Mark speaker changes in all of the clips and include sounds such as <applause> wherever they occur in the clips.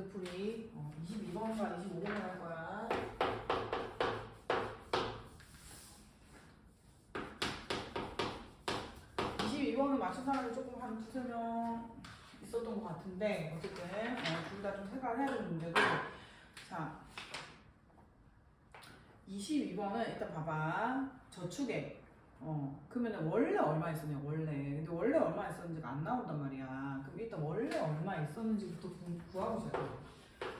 Speaker 1: 문제풀이. 어, 22번과 25번을 할 거야. 이십이 번을 맞춘 사람이 조금 한 두세 명 있었던 것 같은데 어쨌든 어, 둘다 좀 생각을 해야 되는 문제고. 자 22번은 일단 봐봐. 저축액 어. 그러면 원래 얼마 있었냐 원래. 근데 원래 얼마 있었는지가 안 나온단 말이야. 그럼 일단 원래 얼마 있었는지부터 구- 구하고 시작해.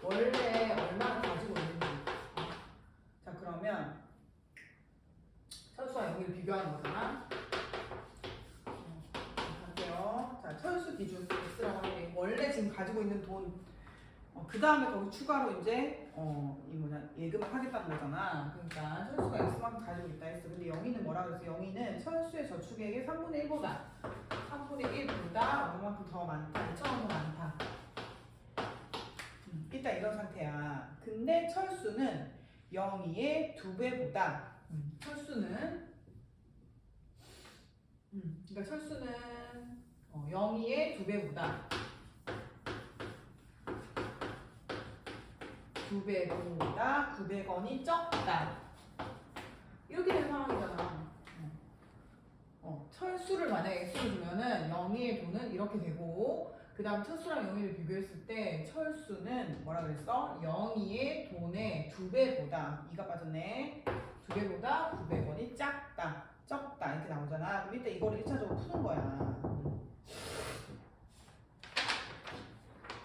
Speaker 1: 원래 얼마나 가지고 있는지. 자 그러면 철수와 여기를 비교하는 거잖아. 어, 갈게요. 자 철수 기준 X라고 할게 원래 지금 가지고 있는 돈. 어, 그 다음에 거기 추가로 이제 어, 이 뭐냐 예금을 하겠다는 거잖아. 그러니까 철수가 X만큼 가지고 있다 했어. 근데 영희는 뭐라 그랬어? 영희는 철수의 저축액의 3분의 1보다 3분의 1보다 얼마만큼 더 많다. 2천원 더 많다. 음, 일단 이런 상태야. 근데 철수는 영희의 두 배보다 음, 철수는 음, 그러니까 철수는 어, 영희의 두 배보다 두 배보다 900원이 적다. 이렇게 된 상황이잖아. 어. 어, 철수를 만약에 X를 주면은 영희의 돈은 이렇게 되고 그 다음 철수랑 영희를 비교했을 때 철수는 뭐라 그랬어? 영희의 돈의 두 배보다 이가 빠졌네. 두 배보다 900원이 작다. 적다. 이렇게 나오잖아. 그럼 일단 이거를 1차적으로 푸는 거야.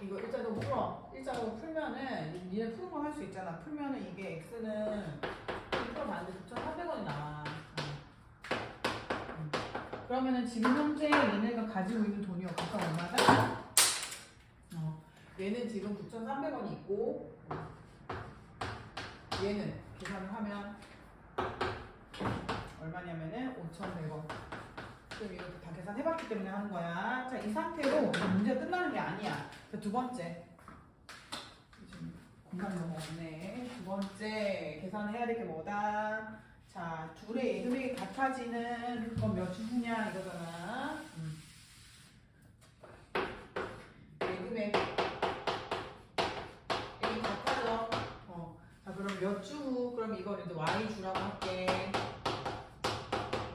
Speaker 1: 이거 일자로 풀어. 일자로 풀면은 니네 푸는 거 할 수 있잖아. 풀면은 이게 x는 풀어봤는데 9,400원이 나와. 어. 음. 그러면은 지금 현재 얘네가 가지고 있는 돈이 각각 얼마다? 어. 얘는 지금 9,300원이 있고 얘는 계산을 하면 얼마냐면은 5,100원. 그럼 이렇게 다 계산해봤기 때문에 하는 거야. 자, 이 상태로 문제가 끝나는 게 아니야. 자, 두 번째. 너무 없네. 두 번째 계산해야 될 게 뭐다? 자, 둘의 예금액이 같아지는 건몇주 후냐 이거잖아. 음. 예금액 이 같아져. 어. 자, 그럼 몇 주 후? 그럼 이걸 이제 y 주라고 할게.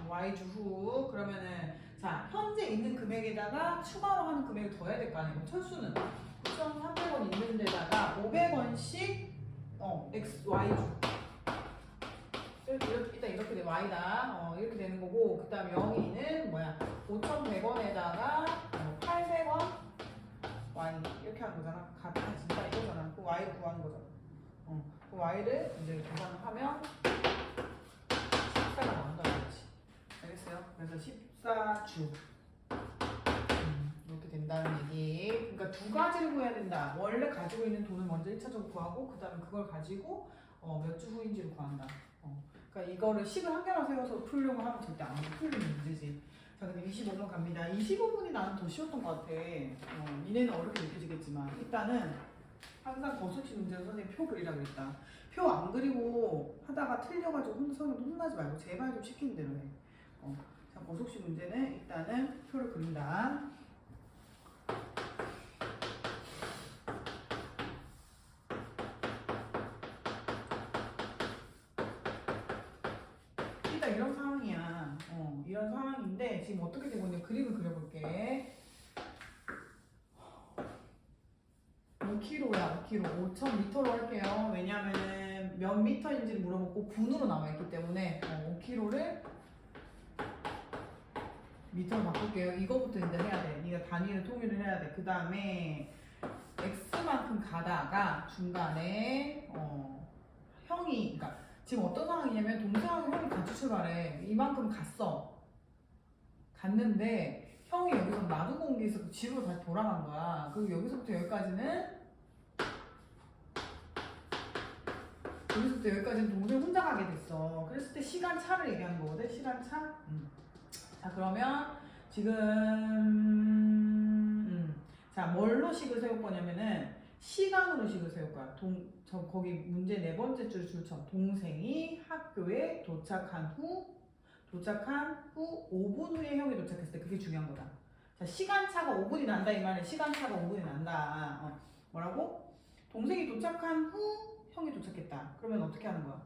Speaker 1: Y주 후 그러면은 자 현재 있는 금액에다가 추가로 하는 금액을 더해야 될 거 아니에요 철수는 9,300원 있는 데다가 500원씩 어 X, Y주 이렇게, 일단 이렇게 돼 Y다. 어 이렇게 되는 거고 그 다음 영희는 뭐야? 5,100원에다가 어, 800원? Y. 이렇게 하는 거잖아. 같아진다 이거잖아. 그 Y를 구하는 거잖아. 어, 그 Y를 이제 계산을 하면 14가 나온다 그렇지. 알겠어요? 그래서 14주. 음, 이렇게 된다는 얘기. 그러니까 두 가지를 구해야 된다. 원래 가지고 있는 돈을 먼저 1차적으로 구하고 그 다음에 그걸 가지고 어, 몇 주 후인지를 구한다. 어, 그러니까 이거를 식을 한 개만 세워서 풀려고 하면 절대 안 풀리는 문제지. 자 근데 25분 갑니다. 25분이 나는 더 쉬웠던 것 같아. 어, 니네는 어렵게 느껴지겠지만 일단은 항상 거수치 문제는 선생님 표 그리라 그랬다. 표 안 그리고 하다가 틀려가지고 혼- 선생님 혼나지 말고 제발 좀 시키는 대로 해. 어. 자, 고속시 문제는 일단은 표를 그린다. 일단 이런 상황이야. 어, 이런 상황인데 지금 어떻게 되고 있는지 그림을 그려볼게. 5kg야, 5kg. 5,000m로 할게요. 왜냐면은 몇 미터인지를 물어보고 분으로 나와있기 때문에 어, 5kg를 미터로 바꿀게요. 이거부터 이제 해야 돼. 네가 단위를 통일을 해야 돼. 그 다음에 x만큼 가다가 중간에 어, 형이, 그러니까 지금 어떤 상황이냐면 동생하고 형이 같이 출발해. 이만큼 갔어. 갔는데 형이 여기서 온게 있어서 집으로 다시 돌아간 거야. 그리고 여기서부터 여기까지는 여기서부터 여기까지는 동생 혼자 가게 됐어. 그랬을 때 시간 차를 얘기하는 거거든. 시간 차. 음. 자 그러면 지금 음, 자 뭘로 식을 세울 거냐면은 시간으로 식을 세울 거야. 동, 저 거기 문제 네 번째 줄 줄처럼 동생이 학교에 도착한 후 도착한 후 5분 후에 형이 도착했을 때 그게 중요한 거다. 자 시간 차가 5분이 난다 이 말은 시간 차가 5분이 난다. 어, 뭐라고? 동생이 도착한 후 형이 도착했다. 그러면 어떻게 하는 거야?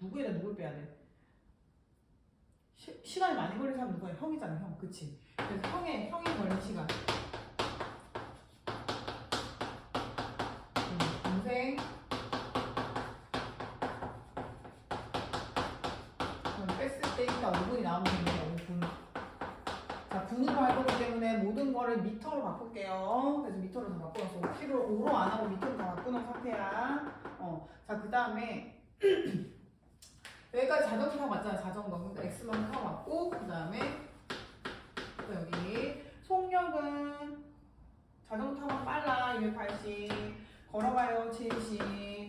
Speaker 1: 누구에다 누굴 빼야 돼? 시, 시간이 많이 걸린 사람 누구야? 형이잖아, 형. 그치? 그래서 형의, 형이 걸린 시간. 음, 동생. 그럼 뺐을 때 일단 5분이 나오면 되네요, 5분. 자, 분으로 할 거기 때문에 모든 거를 미터로 바꿀게요. 그래서 미터로 다 바꿔놨어. 5kg, 5로 안 하고 미터로 다 바꾸는 상태야. 어. 자, 그 다음에 <clears throat> 여기까지 자전거 타고 왔잖아, 자전거. 그러니까 X만 타고 왔고, 그 다음에 또 여기 속력은 자전거 타고 빨라, 280. 걸어가요, 70.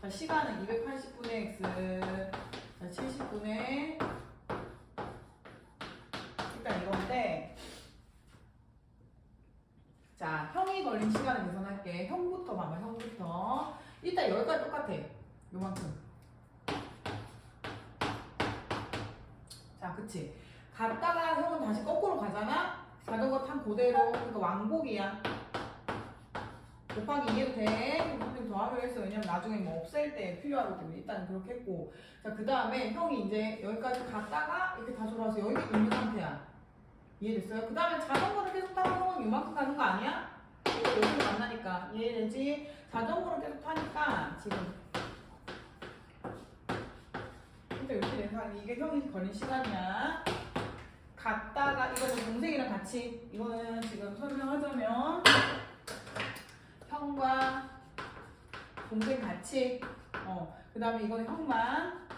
Speaker 1: 자, 시간은 280분의 X. 자, 70분의 일단 이건데 자 형이 걸린 시간을 계산할게. 형부터 봐봐 형부터. 일단 여기까지 똑같아. 요만큼. 자 그치? 갔다가 형은 다시 거꾸로 가잖아? 자전거 탄 그대로. 그러니까 왕복이야. 곱하기 2해도 돼. 선생님 더하기로 했어. 왜냐면 나중에 뭐 없앨 때 때문에 일단 그렇게 했고. 자 그 다음에 형이 이제 여기까지 갔다가 이렇게 다시 돌아와서 여기 있는 상태야. 이해됐어요? 그 다음에 자전거를 계속 타고 형은 이만큼 가는 거 아니야? 여기서 만나니까 이해되지? 자전거를 계속 타니까 지금. 근데 이렇게 된 상황 이게 형이 걸린 시간이야. 갔다가 이거는 동생이랑 같이 이거는 지금 설명하자면 형과 동생 같이 어그 다음에 이거는 형만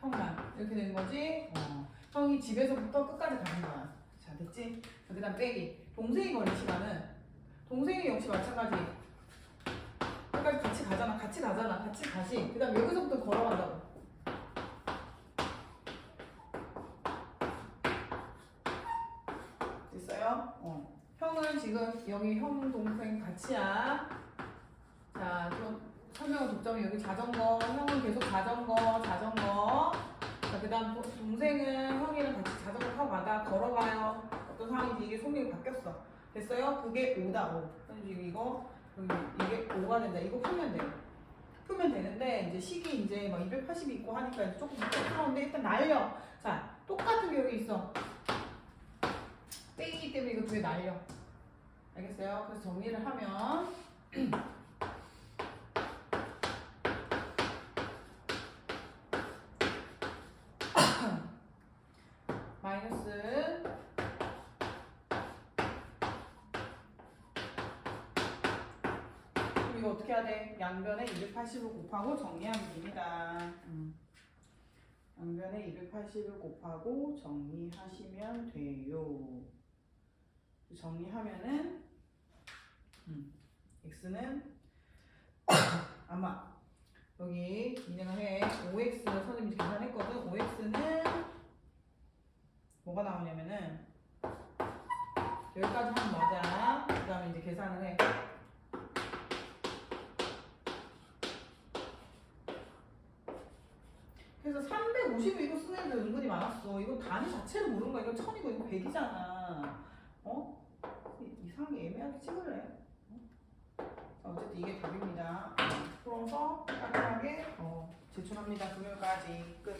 Speaker 1: 형만 이렇게 되는 거지? 어 형이 집에서부터 끝까지 가는 거야. 자 됐지? 그 다음 빼기. 동생이 걸린 시간은 동생이 역시 마찬가지 끝까지 같이 가잖아 같이 가잖아 같이 가지 그 다음 여기서부터 걸어간다고 됐어요? 어. 형은 지금 여기 형 동생 같이야. 자, 좀 설명의 독점이 여기 자전거. 형은 계속 자전거, 자전거. 자, 그 다음 도- 동생은 형이랑 같이 자전거 타고 가다 걸어가요. 어떤 상황인지 이게 속력이 바뀌었어. 됐어요? 그게 5다 5. 그럼 지금 이거 이게 5가 된다. 이거 풀면 돼요. 풀면 되는데 이제 식이 이제 막 280이 있고 하니까 조금 부끄러운데 일단 날려. 자, 똑같은 게 여기 있어. 땡이기 때문에 이거 두 개 날려. 알겠어요? 그래서 정리를 하면 <clears throat> 마이너스 그럼 이거 어떻게 해야 돼? 양변에 280을 곱하고 정리하면 됩니다. 음. 양변에 280을 곱하고 정리하시면 돼요. 정리하면은 음, x는 <coughs> 아마 여기 인정을 해 5x 선생님이 계산했거든 5x는 뭐가 나오냐면은 여기까지 하면 맞아 그 다음에 이제 계산을 해 그래서 350을 이거 쓰는 애들 은근히 많았어. 이거 단위 자체를 모르는 거야. 이거 1000이고 이거 100이잖아. 어? 이- 이상하게 애매하게 찍을래? 어? 자, 어쨌든 이게 답입니다. 풀어서 깔끔하게 어, 제출합니다. 금요일까지. 끝